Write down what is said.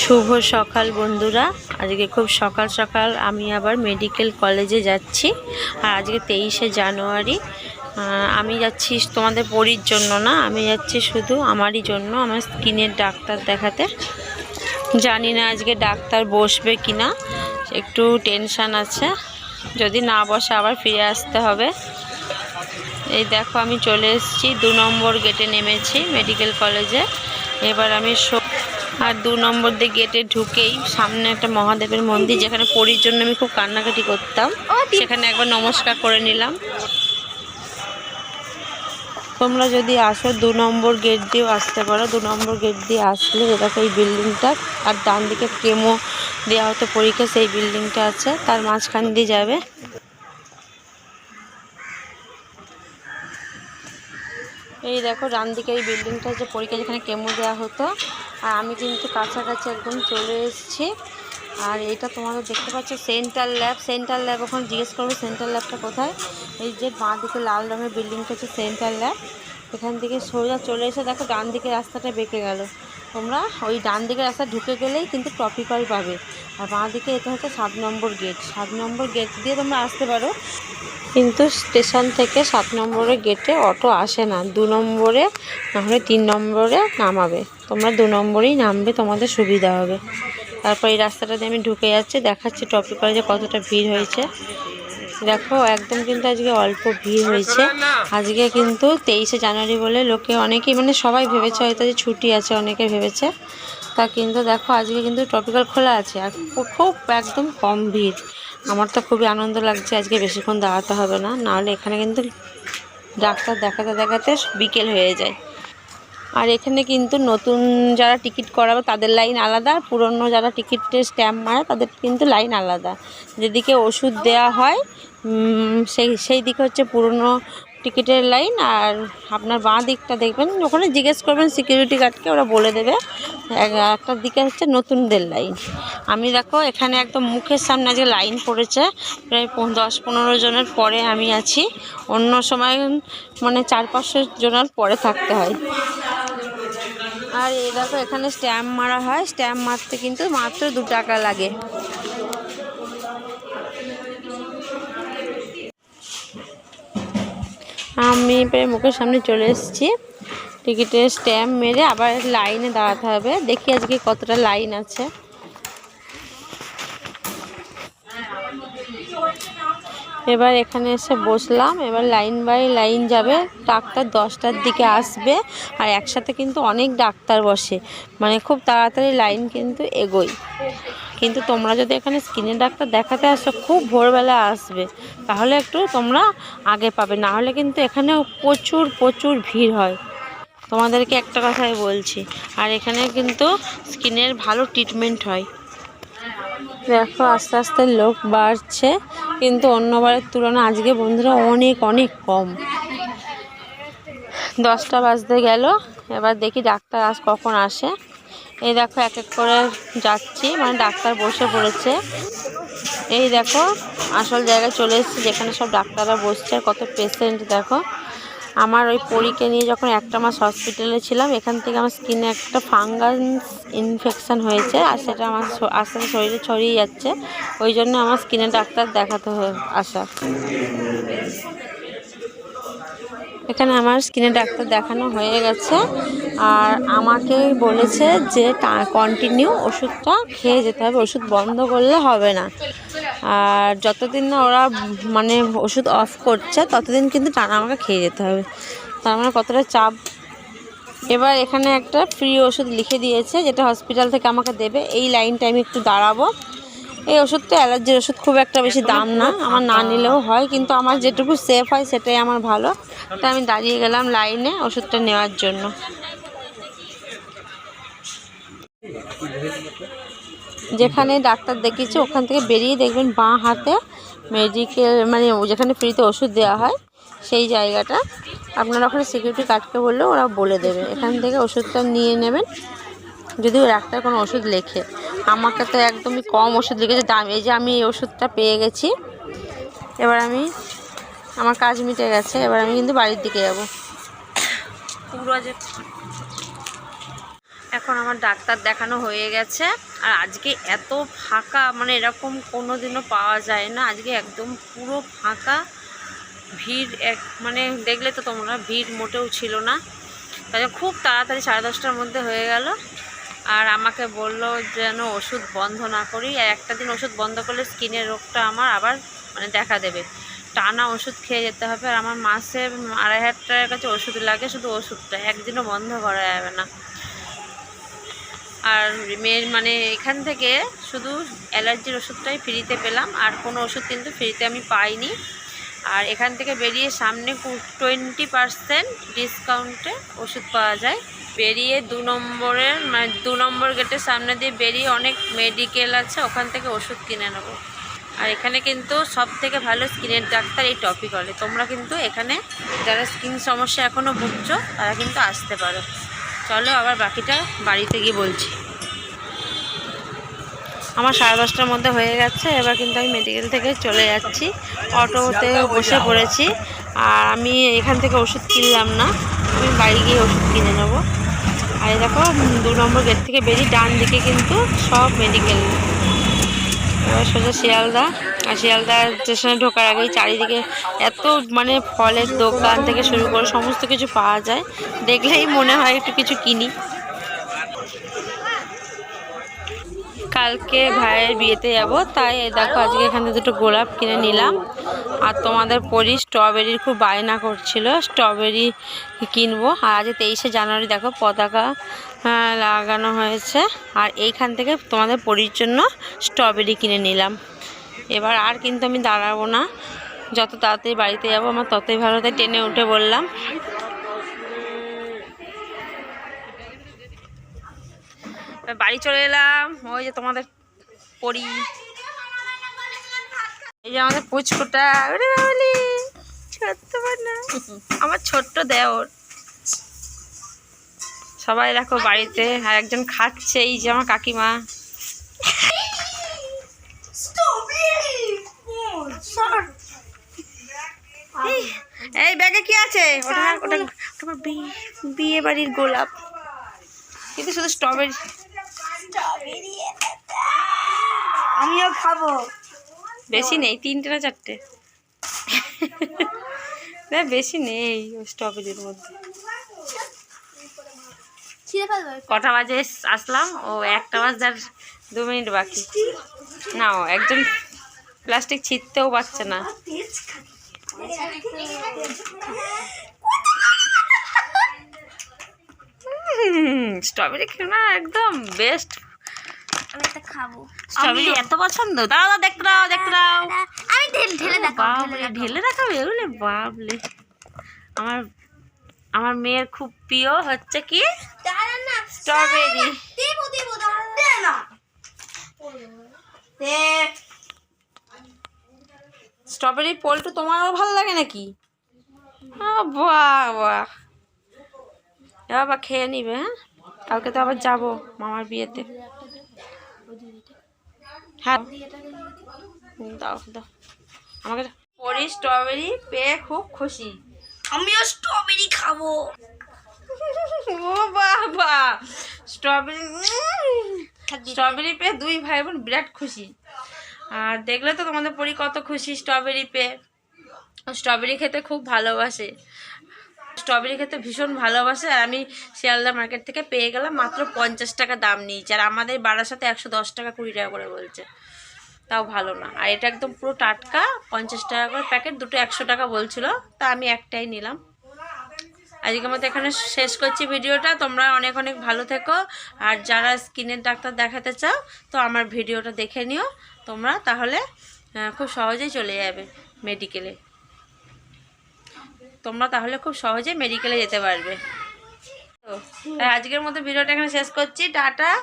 শুভ সকাল বন্ধুরা। আজকে খুব সকাল সকাল আমি আবার মেডিকেল কলেজে যাচ্ছি। আর আজকে তেইশে জানুয়ারি। আমি যাচ্ছি তোমাদের পরির জন্য না, আমি যাচ্ছি শুধু আমারই জন্য, আমার স্কিনের ডাক্তার দেখাতে। জানি না আজকে ডাক্তার বসবে কি না একটু টেনশান আছে। যদি না বসে আবার ফিরে আসতে হবে। এই দেখো আমি চলে এসেছি, দু নম্বর গেটে নেমেছি মেডিকেল কলেজে এবার আমি আর দু নম্বর দিয়ে গেটে ঢুকেই সামনে একটা মহাদেবের মন্দির যেখানে পরির জন্য আমি খুব কান্নাকাটি করতাম। সেখানে একবার নমস্কার করে নিলাম। তোমরা যদি আসো দু নম্বর গেট দিয়েও আসতে পারো। দু নম্বর গেট দিয়ে আসলে এরকম এই বিল্ডিংটা আর ডান দিকে কেমো দেওয়া হতো পরীক্ষা সেই বিল্ডিংটা আছে। তার মাঝখান দিয়ে যাবে। এই দেখো ডান দিকে এই বিল্ডিংটা যে পরীক্ষা যেখানে কেমো দেওয়া হতো। আর আমি কিন্তু কাছাকাছি একদম চলে এসেছি। আর এটা তোমাদের দেখতে পাচ্ছ সেন্ট্রাল ল্যাব সেন্ট্রাল ল্যাব ওখানে জিজ্ঞেস করব সেন্ট্রাল ল্যাবটা কোথায়? এই যে বাঁ দিকে লাল রঙের বিল্ডিংটা হচ্ছে সেন্ট্রাল ল্যাব এখান থেকে সোজা চলে এসে দেখো, ডান দিকে রাস্তাটা বেঁকে গেল। তোমরা ওই ডান দিকে রাস্তা ঢুকে গেলেই কিন্তু ট্রপিক্যাল পাবে। আর বাঁ দিকে এটা হচ্ছে সাত নম্বর গেট সাত নম্বর গেট দিয়ে তোমরা আসতে পারো। কিন্তু স্টেশন থেকে সাত নম্বরের গেটে অটো আসে না। দু নম্বরে নাহলে তিন নম্বরে নামাবে। তোমরা দু নম্বরেই নামবে, তোমাদের সুবিধা হবে। তারপর এই রাস্তাটা দিয়ে আমি ঢুকে যাচ্ছি, দেখাচ্ছি টপিক কলেজে কতটা ভিড় হয়েছে। দেখো, একদম কিন্তু আজকে অল্প ভিড় হয়েছে। আজকে কিন্তু তেইশে জানুয়ারি বলে লোকে অনেকেই মানে সবাই ভেবেছে হয়তো যে ছুটি আছে, অনেকে ভেবেছে। তা কিন্তু দেখো, আজকে কিন্তু টপিক্যাল খোলা আছে। আর খুব একদম কম ভিড়। আমার তো খুবই আনন্দ লাগছে আজকে বেশিক্ষণ দাঁড়াতে হবে না, নাহলে এখানে কিন্তু ডাক্তার দেখাতে দেখাতে বিকেল হয়ে যায়। আর এখানে কিন্তু নতুন যারা টিকিট করাবে তাদের লাইন আলাদা, পুরনো যারা টিকিটের স্ট্যাম্প মারে তাদের কিন্তু লাইন আলাদা। যেদিকে ওষুধ দেওয়া হয় সেই সেই দিকে হচ্ছে পুরনো টিকিটের লাইন আর আপনার বাঁ দিকটা দেখবেন, ওখানে জিজ্ঞেস করবেন সিকিউরিটি গার্ডকে ওরা বলে দেবে। এক- একটা দিকে হচ্ছে নতুনদের লাইন। আমি দেখো এখানে একদম মুখের সামনে আজকে লাইন পড়েছে, প্রায় দশ পনেরো জনের পরে আমি আছি। অন্য সময় মানে চার পাঁচশো জনের পরে থাকতে হয়। আর এই দেখো, এখানে স্ট্যাম্প মারা হয়। স্ট্যাম্প মারতে কিন্তু মাত্র দু টাকা লাগে। আমি প্রায় মুখের সামনে চলে এসেছি। টিকিটের স্ট্যাম্প মেরে আবার লাইনে দাঁড়াতে হবে। দেখি আজকে কতটা লাইন আছে। এবার এখানে এসে বসলাম, এবার লাইন বাই লাইন যাবে। ডাক্তার দশটার দিকে আসবে আর একসাথে কিন্তু অনেক ডাক্তার বসে। মানে খুব তাড়াতাড়ি লাইন কিন্তু এগোয়। কিন্তু তোমরা যদি এখানে স্কিনের ডাক্তার দেখাতে আসো, খুব ভোরবেলা আসবে। তাহলে একটু তোমরা আগে পাবে। না হলে কিন্তু এখানেও প্রচুর প্রচুর ভিড় হয়। তোমাদেরকে একটা কথাই বলছি, আর এখানে কিন্তু স্কিনের ভালো ট্রিটমেন্ট হয়। দেখো, আস্তে আস্তে লোক বাড়ছে, কিন্তু অন্যবারের তুলনায় আজকে বন্ধুরা অনেক অনেক কম। দশটা বাজতে গেল, এবার দেখি ডাক্তার আজ কখন আসে। এই দেখো, এক এক করে যাচ্ছি মানে ডাক্তার বসে পড়েছে। এই দেখো, আসল জায়গায় চলে এসেছি, যেখানে সব ডাক্তাররা বসছে কত পেশেন্ট দেখো। আমার ওই পরীকে নিয়ে যখন একটা মাস হসপিটালে ছিলাম, এখান থেকে আমার স্কিনে একটা ফাঙ্গাস ইনফেকশান হয়েছে আর সেটা আমার আস্তে আস্তে শরীরে ছড়িয়ে যাচ্ছে। ওই জন্য আমার স্কিনের ডাক্তার দেখাতে হয়ে, আসা। এখানে আমার স্কিনের ডাক্তার দেখানো হয়ে গেছে আর আমাকে বলেছে যে কন্টিনিউ ওষুধটা খেয়ে যেতে হবে, ওষুধ বন্ধ করলে হবে না। আর যতদিন না ওরা মানে ওষুধ অফ করছে ততদিন কিন্তু টানা আমাকে খেয়ে যেতে হবে। তার মানে কতটা চাপ। এবার এখানে একটা ফ্রি ওষুধ লিখে দিয়েছে যেটা হসপিটাল থেকে আমাকে দেবে। এই লাইনটা আমি একটু দাঁড়াবো। এই ওষুধটা অ্যালার্জির ওষুধ খুব একটা বেশি দাম না আমার না নিলেও হয় কিন্তু আমার যেটুকু সেফ হয় সেটাই আমার ভালো। তাই আমি দাঁড়িয়ে গেলাম লাইনে ওষুধটা নেওয়ার জন্য। যেখানে ডাক্তার দেখিয়েছে, ওখান থেকে বেরিয়ে দেখবেন বাঁ হাতে মেডিকেল মানে যেখানে ফ্রিতে ওষুধ দেওয়া হয়, সেই জায়গাটা। আপনারা ওখানে সিকিউরিটি গার্ডকে বললেও ওরা বলে দেবে। এখান থেকে ওষুধটা নিয়ে নেবেন। যদি ডাক্তার কোনো ওষুধ লেখে। আমাকে তো একদমই কম ওষুধ লিখেছে দাম এই যে আমি এই ওষুধটা পেয়ে গেছি। এবার আমি, আমার কাজ মিটে গেছে। এবার আমি কিন্তু বাড়ির দিকে যাব। পুরো এখন আমার ডাক্তার দেখানো হয়ে গেছে। আর আজকে এত ফাঁকা মানে এরকম কোনো দিনও পাওয়া যায় না। আজকে একদম পুরো ফাঁকা। ভিড় এক মানে দেখলে তো তোমরা, ভিড় মোটেও ছিল না। তাই খুব তাড়াতাড়ি সাড়ে দশটার মধ্যে হয়ে গেল। আর আমাকে বলল যেন ওষুধ বন্ধ না করি। আর একটা দিন ওষুধ বন্ধ করলে স্কিনের রোগটা আমার আবার মানে দেখা দেবে। টানা ওষুধ খেয়ে যেতে হবে। আর আমার মাসে আড়াই হাজার টাকার কাছে ওষুধ লাগে, শুধু ওষুধটা। একদিনও বন্ধ করা যাবে না। আর মেয়ের মানে এখান থেকে শুধু অ্যালার্জির ওষুধটাই ফ্রিতে পেলাম, আর কোনো ওষুধ কিন্তু ফ্রিতে আমি পাইনি। আর এখান থেকে বেরিয়ে সামনে টোয়েন্টি পারসেন্ট ডিসকাউন্টে ওষুধ পাওয়া যায়। বেরিয়ে দু নম্বরের মানে দু নম্বর গেটের সামনে দিয়ে বেরিয়ে অনেক মেডিকেল আছে, ওখান থেকে ওষুধ কিনে নেব। আর এখানে কিন্তু সব থেকে ভালো স্কিনের ডাক্তার এই টপিক হলে তোমরা কিন্তু এখানে যারা স্কিন সমস্যা এখনও ভুগছো, তারা কিন্তু আসতে পারো। চলো আবার বাকিটা বাড়িতে গিয়ে বলছি। আমার সাড়ে দশটার মধ্যে হয়ে গেছে এবার কিন্তু আমি মেডিকেল থেকে চলে যাচ্ছি। অটোতে বসে পড়েছি। আর আমি এখান থেকে ওষুধ কিনলাম না আমি বাড়ি গিয়ে ওষুধ কিনে নেব। আর দেখো দু নম্বর গেট থেকে বেরিয়ে ডান দিকে কিন্তু সব মেডিকেল এবার সোজা শিয়ালদা। শিয়ালদা স্টেশনে ঢোকার আগেই চারিদিকে এত মানে ফলের দোকান থেকে শুরু করে সমস্ত কিছু পাওয়া যায়। দেখলেই মনে হয় একটু কিছু কিনি। কালকে ভাইয়ের বিয়েতে যাব, তাই দেখো আজকে এখানে দুটো গোলাপ কিনে নিলাম। আর তোমাদের পরি স্ট্রবেরির খুব বায়না করছিল, স্ট্রবেরি কিনবো। আর আজ তেইশে জানুয়ারি দেখো পতাকা লাগানো হয়েছে। আর এইখান থেকে তোমাদের পরির জন্য স্ট্রবেরি কিনে নিলাম। এবার আর কিন্তু আমি দাঁড়াবো না। যত তাড়াতাড়ি বাড়িতে যাব, আমার ততই ভালো। তাই ট্রেনে উঠে বললাম। বাড়ি চলে এলাম। ওই যে তোমাদের পরি। এই যে আমাদের পুচকুটা। ছোট্ট আমার ছোট্ট দেওর। সবাই দেখো বাড়িতে, আর একজন খাচ্ছে। এই যে আমার কাকিমা। এই- ব্যাগে কি আছে? ওটা ওটা ওটা বিয়ে- বাড়ির গোলাপ। কিন্তু শুধু স্ট্রবেরি আমিও খাব। বেশি নেই তিনটে না চারটে। না বেশি নেই ওই স্ট্রবেরির মধ্যে। কটা বাজে? আসলাম। ও একটা বাজার দু মিনিট বাকি। না একজন প্লাস্টিক ছিটতেও পারছে না। স্ট্রবেরি খেয়ে না একদম বেস্ট আমি খাব। স্ট্রবেরি এত পছন্দ। দাও দাও দেখতে দাও দেখতে দাও আমি ঢেলে ঢেলে দেখো বাবলে ঢেলে রাখাবে ওলে বাবলে আমার আমার মেয়ের খুব প্রিয় হচ্ছে কি? স্ট্রবেরি দেবো দেবো দাঁড়া না দে স্ট্রবেরি পোলটু তোমারও ভালো লাগে নাকি? বাহ আবার খেয়ে নিবে হ্যাঁ? কালকে তো আবার যাব মামার বিয়েতে। হ্যাঁ দাও দাও। আমাকে। পরি স্ট্রবেরি পেয়ে খুব খুশি। আমিও স্ট্রবেরি খাব। ও বাহ স্ট্রবেরি স্ট্রবেরি পেয়ে দুই ভাই বোন বিরাট খুশি। আর দেখলে তো তোমাদের পরি কত খুশি স্ট্রবেরি পেয়ে। স্ট্রবেরি খেতে খুব ভালোবাসে। স্ট্রবেরি খেতে ভীষণ ভালোবাসে। আর আমি শিয়ালদা মার্কেট থেকে পেয়ে গেলাম মাত্র পঞ্চাশ টাকা দাম নিয়েছে। আর আমাদের বাড়ার সাথে একশো দশ টাকা কুড়ি টাকা করে বলছে। তাও ভালো না। আর এটা একদম পুরো টাটকা, পঞ্চাশ টাকা করে প্যাকেট দুটো একশো টাকা বলছিল। তা আমি একটাই নিলাম। আজকের মতো এখানে শেষ করছি ভিডিওটা। তোমরা অনেক অনেক ভালো থেকো। আর যারা স্কিনের ডাক্তার দেখাতে চাও, তো আমার ভিডিওটা দেখে নিও। তোমরা তাহলে খুব সহজেই চলে যাবে মেডিকেলে তোমরা তাহলে খুব সহজে মেডিকেলে যেতে পারবে। তো আজকের মতো ভিডিওটা এখানে শেষ করছি। টাটা।